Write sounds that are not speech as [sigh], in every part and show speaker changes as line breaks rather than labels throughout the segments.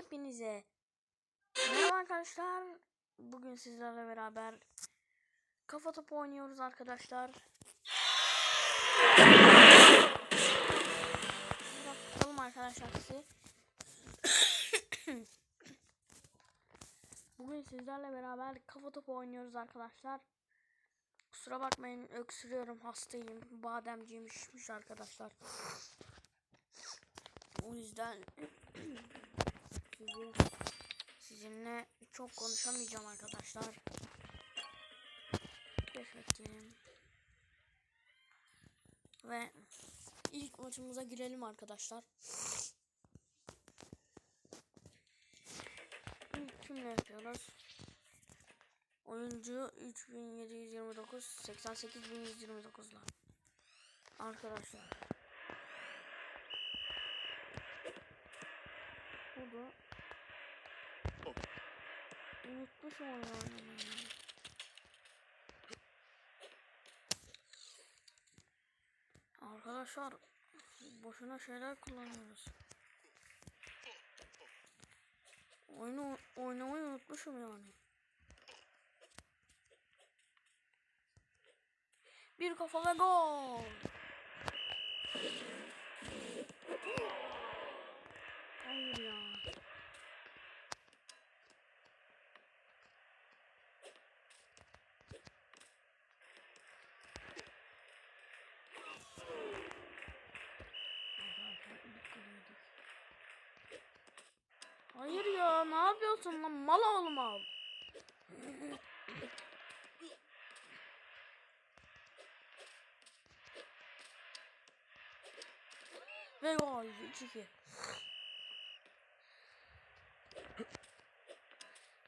Hepinize merhaba arkadaşlar. Bugün sizlerle beraber kafa topu oynuyoruz arkadaşlar. Biraz tutalım arkadaşlar sizi. [coughs] Bugün sizlerle beraber kafa topu oynuyoruz arkadaşlar. Kusura bakmayın öksürüyorum hastayım. Bademciğim şişmiş arkadaşlar. [coughs] O yüzden çok konuşamayacağım arkadaşlar. Keşfettim. Ve ilk maçımıza girelim arkadaşlar. İlk kimle yapıyoruz? Oyuncu 3729 88129 'la. Arkadaşlar. Bu da unutmuş oyunu oynamayı. Arkadaşlar boşuna şeyler kullanıyoruz. Oyunu oynamayı unutmuşum yani. Bir kafa ve gol. Hayır ya. Hayır ya ne yapıyorsun lan mal oğlum al. Ve gol 3-2.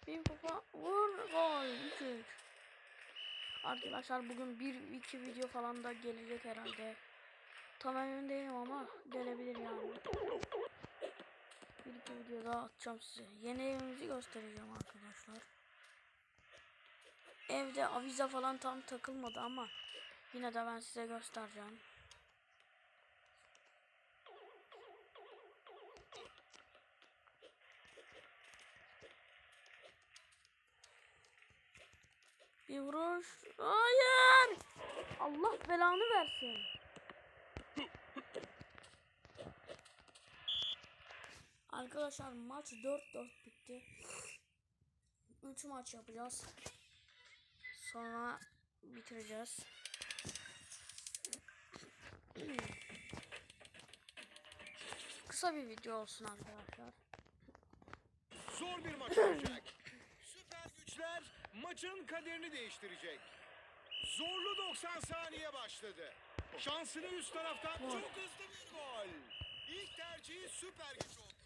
Bir kupa vur gol 3-3. Arkadaşlar bugün bir iki video falan da gelecek herhalde. Tam emin değilim ama gelebilir yani. Bir iki video daha atacağım size. Yeni evimizi göstereceğim arkadaşlar. Evde avize falan tam takılmadı ama yine de ben size göstereceğim. Bir vuruş. Hayır. Allah belanı versin. Arkadaşlar maç 4-4 bitti. 3 maç yapacağız. Sonra bitireceğiz. Kısa bir video olsun arkadaşlar.
Zor bir maç olacak. [coughs] Süper güçler maçın kaderini değiştirecek. Zorlu 90 saniye başladı. Şansını üst taraftan çok hızlı bir gol. İlk tercihi süper güç oldu.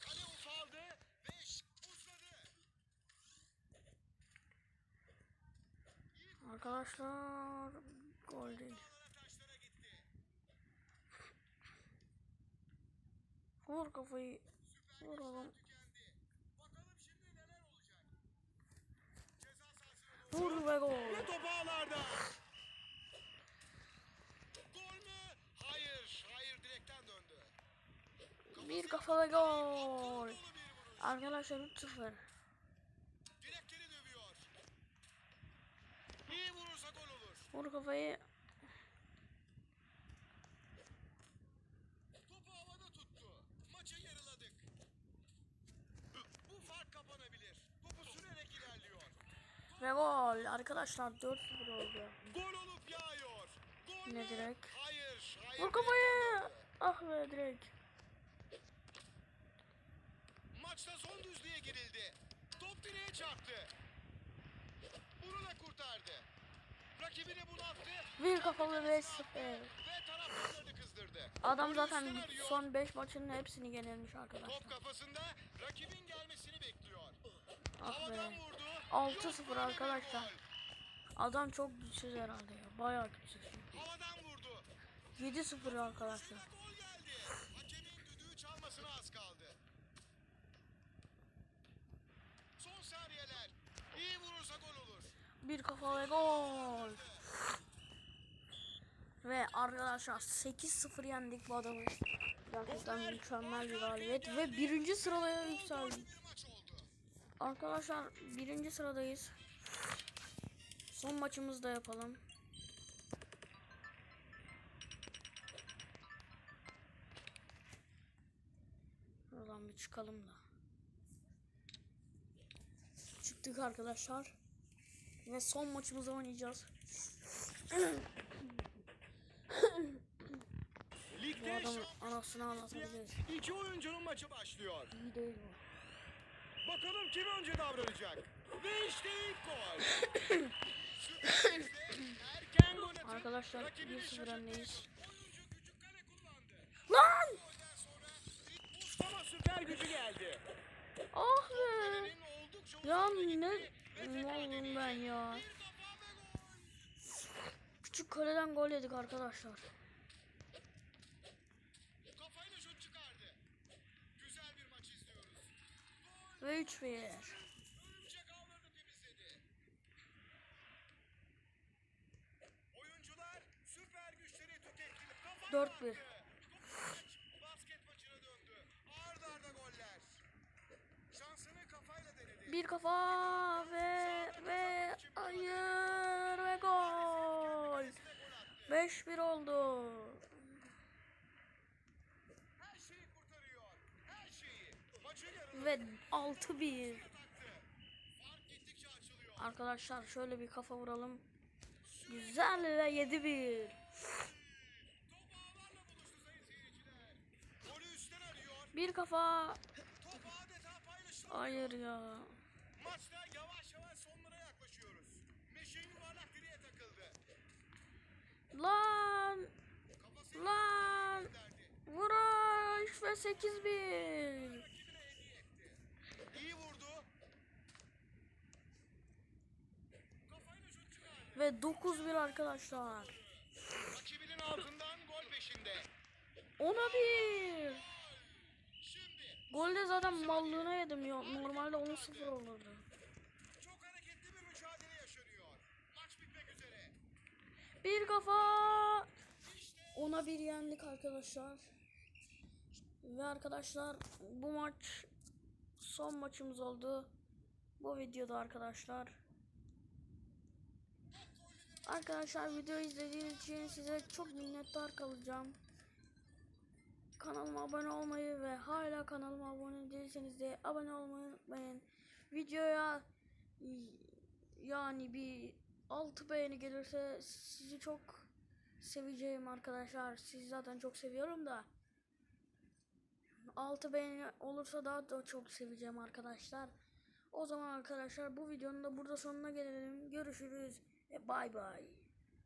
Arkadaşlar gol değil. Vur kafayı. Vur oğlum. Vur ve gol.
Ve top ağlarda. Gol mü? Hayır. Hayır direkten döndü.
Bir kafa ve gol. Arkadaşlar 3-0. Vur kafayı.
Topu havada tuttu. Maçı yarıladık. Bu fark kapanabilir. Topu sürerek ilerliyor.
Ve gol. Arkadaşlar 4-0 oldu.
Gol olup yağıyor. Gol
Ne direkt?
Hayır. hayır
Vur kafayı. Ah be direkt.
Maçta son düzlüğe girildi. Top direğe çarptı. Rakibini bunattı
Bir kafalı 5-0.
ve taraftarlarını kızdırdı.
Adam zaten son 5 maçının hepsini yenilmiş arkadaşlar.
Top kafasında rakibin gelmesini bekliyor.
Ah be.
vurdu.
6-0
Yok böyle bir
arkadaşlar. Adam çok güçsüz herhalde ya. Bayağı güçsüz.
Havadan vurdu.
7-0 arkadaşlar. Bir kafa ve gol. Ve arkadaşlar 8-0 yendik bu adamı. Gerçekten mükemmel bir galibiyet ve birinci sıraya yükseldik. Arkadaşlar birinci sıradayız. Son maçımızı da yapalım. Buradan bir çıkalım da. Çıktık arkadaşlar. Ve son maçımızı oynayacağız. Bu adamın anasını anlatabiliriz.
iki oyuncunun maçı başlıyor.
İyi değil bu.
Bakalım kim önce davranacak. Ve işte ilk gol.
Arkadaşlar
rakibini
1-0
şaşırttı.
öndeyiz. Lan!
Mustafa süper gücü geldi.
Ah be! Ya ne malım ben
deneyecek.
ya. Küçük kaleden gol yedik arkadaşlar.
Kafayla şut çıkardı. Güzel bir maç izliyoruz.
Ve 3 1
Örümcek ağlarını temizledi. Oyuncular süper güçleri tüketti. Kafa
4
attı.
1 Bir kafa ve ve hayır ve gol. 5-1 oldu. Ve 6-1.
taktı. Fark gittikçe açılıyor.
Arkadaşlar şöyle bir kafa vuralım. Güzel ve 7-1.
Top ağlarla buluştu sayın seyirciler. Golü üstten arıyor.
Bir kafa. Hayır ya.
Maçta yavaş yavaş sonlara yaklaşıyoruz. Meşin yuvarlak direğe takıldı.
Lan.
Kafasıyla
Lan. Vuruş ve 8-1.
Rakibine hediye etti. İyi vurdu.
Ve 9-1 arkadaşlar.
Rakibinin altından gol peşinde.
Ona bir.
Şimdi
Golde zaten mallığına yedim ya. Normalde 10-0 olurdu.
çok hareketli bir mücadele yaşanıyor. Maç bitmek üzere.
Bir kafa. Ona bir yendik arkadaşlar. Ve arkadaşlar bu maç son maçımız oldu. Bu videoda arkadaşlar. Arkadaşlar video izlediğiniz için size çok minnettar kalacağım. Kanalıma abone olmayı ve hala kanalıma abone değilseniz de abone olmayı unutmayın. Videoya yani bir 6 beğeni gelirse sizi çok seveceğim arkadaşlar. Sizi zaten çok seviyorum da. 6 beğeni olursa daha da çok seveceğim arkadaşlar. O zaman arkadaşlar bu videonun da burada sonuna gelelim. Görüşürüz bay bay.